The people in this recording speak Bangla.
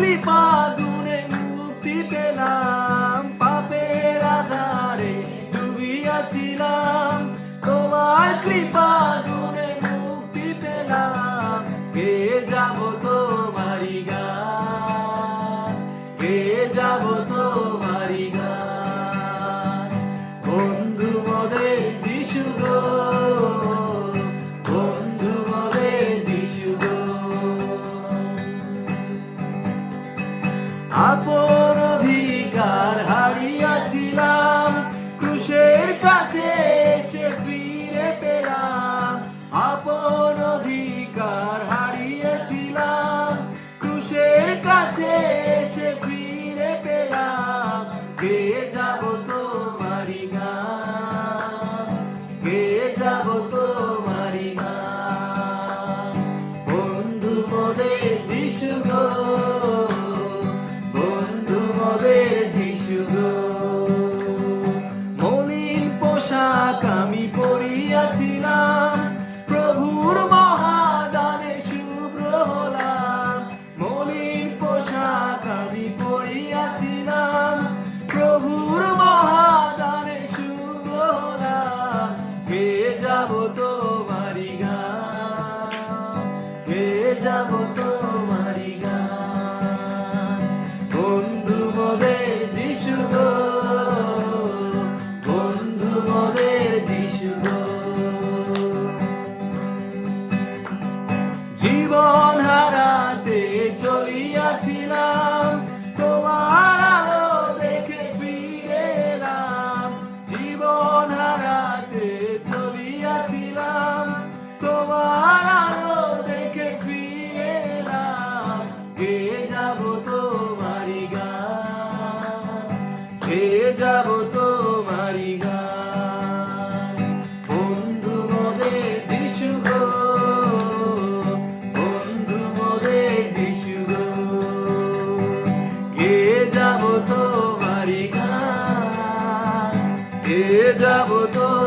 কৃপা গুণে মুক্তি পেলাম। পাপের আধারে ডুবিয়াছিলাম। তোমার কৃপা গুণে মুক্তি পেলাম। কে যাব তোমারি গা Apple. যাব তোমারি গান গে যাব তোমারি গান বন্ধু মোদের যিশু গো, বন্ধু মোদের যিশু গো। জীবন হারাতে চলিয়াছিলাম voltou.